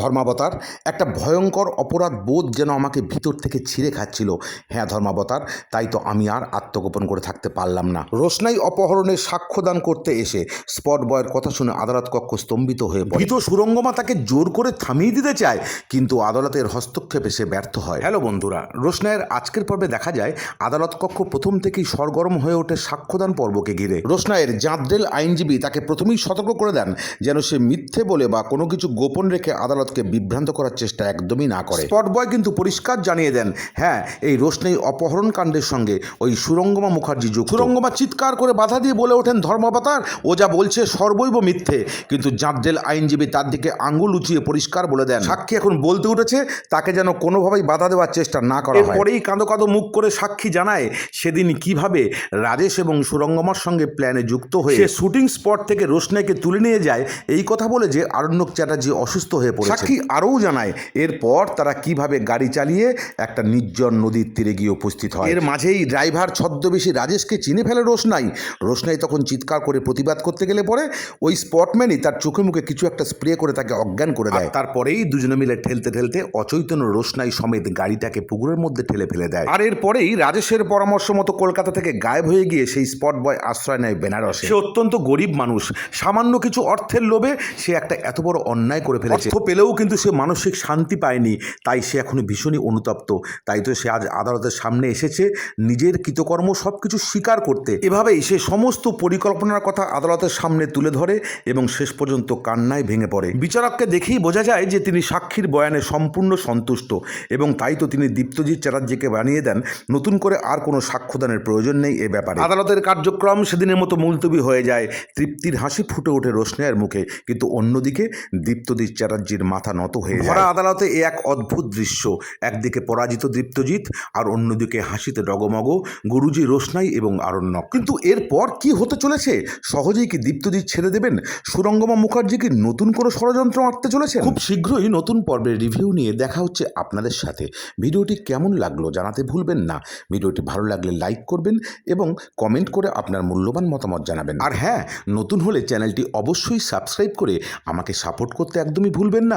ধর্মাবতার। একটা ভয়ঙ্কর অপরাধ বোধ যেন আমাকে ভিতর থেকে ছিঁড়ে খাচ্ছিল। হ্যাঁ ধর্মাবতার তাই তো আমি আর আত্মগোপন করে থাকতে পারলাম না। রোশনাই অপহরণের সাক্ষ্যদান করতে এসে স্পট বয়ের কথা শুনে আদালত কক্ষ স্তম্ভিত হয়ে পড়ে। ভীত সুরঙ্গমা তাকে জোর করে থামিয়ে দিতে চায় কিন্তু আদালতের হস্তক্ষেপে সে ব্যর্থ হয়। হ্যালো বন্ধুরা রোশনাইয়ের আজকের পর্বে দেখা যায় আদালত কক্ষ প্রথম থেকেই সরগরম হয়ে ওঠে সাক্ষ্যদান পর্বকে ঘিরে। রোশনাইয়ের জাঁদরেল আইনজীবী তাকে প্রথমেই সতর্ক করে দেন যেন সে মিথ্যে বলে বা কোনো কিছু গোপন রেখে আদালতকে বিভ্রান্ত করার চেষ্টা একদমই না করে। স্পট বয় কিন্তু পরিষ্কার জানিয়ে দেন হ্যাঁ এই রোশনাই অপহরণ কাণ্ডের সঙ্গে ওই সুরঙ্গমা মুখার্জি যুক্ত। সুরঙ্গমা চিৎকার করে বাধা দিয়ে বলে ওঠেন ধর্মাবতার ও যা বলছে সর্বৈব মিথ্যে। কিন্তু জাঁদরেল আইনজীবী তার দিকে আঙ্গুল উঁচিয়ে পরিষ্কার বলে দেন সাক্ষী এখন বলতে উঠেছে তাকে যেন কোনোভাবেই বাধা দেওয়ার চেষ্টা না করা হয়। পরেই কাঁদো কাঁদো মুখ করে সাক্ষী জানায় সেদিন কীভাবে রাজেশ এবং সুরঙ্গমার সঙ্গে প্ল্যানে যুক্ত হয়ে সে শুটিং স্পট থেকে রোশনাইকে তুলে নিয়ে যায়। এই কথা বলে যে আরণ্যক চ্যাটার্জি অসুস্থ হয়ে পড়ে। সাক্ষী আরও জানায় এরপর তারা কীভাবে গাড়ি চালিয়ে একটা নির্জন নদীর তীরে গিয়ে উপস্থিত হয়? এর মাঝেই ড্রাইভার ছদ্মবেশী রাজেশকে চিনে ফেলে রোশনাই। রোশনাই তখন চিৎকার করে প্রতিবাদ করতে গেলে পরে ওই স্পটম্যানই তার চোখে মুখে কিছু একটা স্প্রে করে তাকে অজ্ঞান করে দেয়। তারপরেই দুজনে মিলে ঠেলতে ঠেলতে অচৈতন্য রোশনাই সমেত গাড়িটাকে পুকুরের মধ্যে ঠেলে ফেলে দেয়। আর এরপরেই রাজেশের পরামর্শ মতো কলকাতা থেকে গায়েব হয়ে গিয়ে সেই স্পট বয় আশ্রয় নেয় বেনারসে। সে অত্যন্ত গরিব মানুষ। সামান্য কিছু অর্থের লোভে সে একটা এত বড় অন্যায় করে ফেলেছে। পেলেও কিন্তু সে মানসিক শান্তি পায়নি। তাই সে এখনও ভীষণই অনুতপ্ত। তাই তো সে আজ আদালতের সামনে এসেছে নিজের কৃতকর্ম সব কিছু স্বীকার করতে। এভাবেই সে সমস্ত পরিকল্পনার কথা আদালতের সামনে তুলে ধরে এবং শেষ পর্যন্ত কান্নায় ভেঙে পড়ে। বিচারককে দেখেই বোঝা যায় যে তিনি সাক্ষীর বয়ানে সম্পূর্ণ সন্তুষ্ট এবং তাই তো তিনি দীপ্তজিৎ চ্যাটার্জিকে বানিয়ে দেন। নতুন করে আর কোনো সাক্ষ্যদানের প্রয়োজন নেই এ ব্যাপারে। আদালতের কার্যক্রম সেদিনের মতো মুলতবি হয়ে যায়। তৃপ্তির হাসি ফুটে ওঠে রোশনায়ের মুখে। কিন্তু অন্যদিকে দীপ্তজিৎ চ্যাটার্জির মাথা নত হয়ে যায়। ভরা আদালতে এ এক অদ্ভুত দৃশ্য। একদিকে পরাজিত দীপ্তজিৎ আর অন্যদিকে হাসিতে ডগমগ গুরুজি রোশনাই এবং আরণ্যক। কিন্তু এরপর কি হতে চলেছে? সহজেই কি দীপ্তজিৎ ছেড়ে দেবেন? সুরঙ্গমা মুখার্জি কি নতুন কোনো ষড়যন্ত্র আঁটতে চলেছে খুব শীঘ্রই নতুন পর্বের রিভিউ নিয়ে দেখা হচ্ছে আপনাদের সাথে। ভিডিওটি কেমন লাগল জানাতে ভুলবেন না। ভিডিওটি ভালো লাগলে লাইক করবেন এবং কমেন্ট করে আপনার মূল্যবান মতামত জানাবেন। আর হ্যাঁ নতুন হলে চ্যানেলটি অবশ্যই সাবস্ক্রাইব করে আমাকে সাপোর্ট করতে একদমই ভুলবেন না।